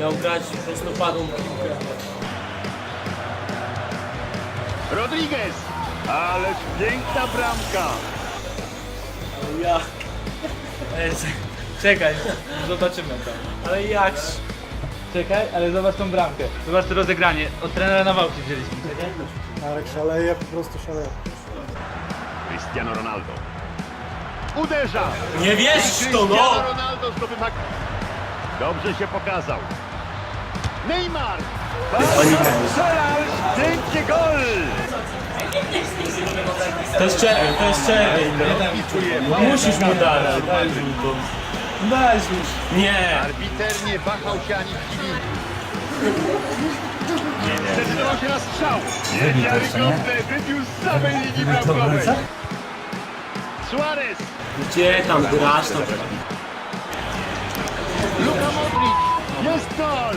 Miał grać prostopadłą piłkę. Rodriguez! Ależ piękna bramka! Ale jak? Ej, czekaj, zobaczymy to. Ale jak? Czekaj, ale zobacz tą bramkę. Zobacz to rozegranie. Od trenera na wałki wzięliśmy. Czekaj. Marek szaleje, po prostu szaleje. Cristiano Ronaldo. Uderza! Nie wiesz to no! Cristiano Ronaldo zdobywa... Dobrze się pokazał. Neymar! Pięknie gol! To jest czerwień, to jest czerwień. No. Musisz mu dać. Daj mi to. Daj mi. Nie. Arbiter nie wahał się ani chwili. Zdecydował się na strzał. Niewiarygodne, wybił z samej linii bramkowej. Suarez! Gdzie tam grasz? Tam... Luka Modric! Jest gol!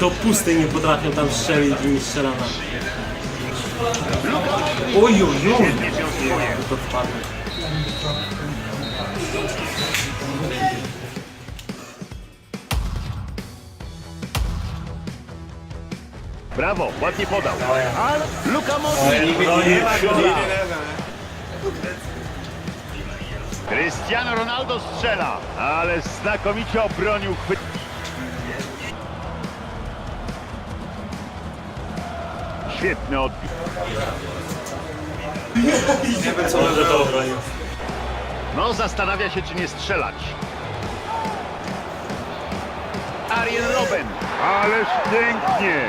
Do pustej nie potrafią tam strzelić i mi strzela tam. Oj, oj, oj. To wpadło. Brawo, ładnie podał. Ale Luka Modric! Nie ma gola. Cristiano Ronaldo strzela, ale znakomicie obronił chwyt. Świetny odbiór. No, zastanawia się, czy nie strzelać. Arjen Robben. Ależ pięknie.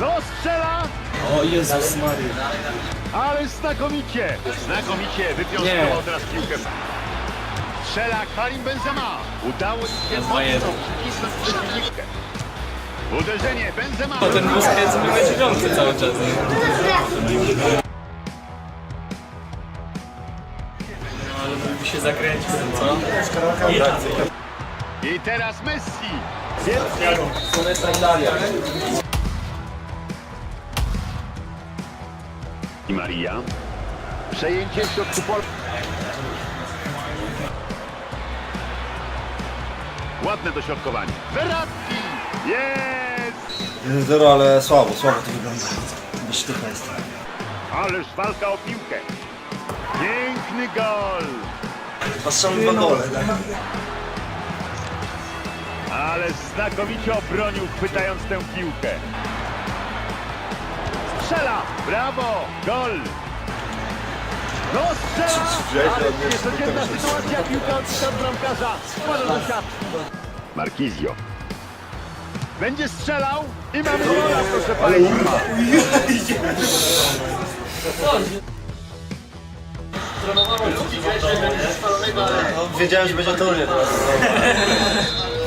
No strzela! O Jezus Maria. Ale znakomicie! Znakomicie wypiąskował Nie. teraz piłkę. Strzela Karim Benzema. Udało się mocno przycisnąć przeciwnikę. Uderzenie Benzema. A ten Busquets był na dziewiątce cały czas. Się zakręcić, co? I teraz Messi. I Maria. Przejęcie w środku pola. Ładne dośrodkowanie. Verratti! Jest! 1-0, ale słabo, słabo to wygląda. Bez sztycha jest. Ależ walka o piłkę. Piękny gol! Patrzamy dwa gole, tak? Ale znakomicie obronił, chwytając tę piłkę. Strzela! Brawo! Gol! No strzela! Ale niecodzienna sytuacja, piłka odbita od bramkarza. Spada do siatki. Markizio. Będzie strzelał i mamy gola, proszę Państwa. Wiedziałem, że będzie turniej teraz.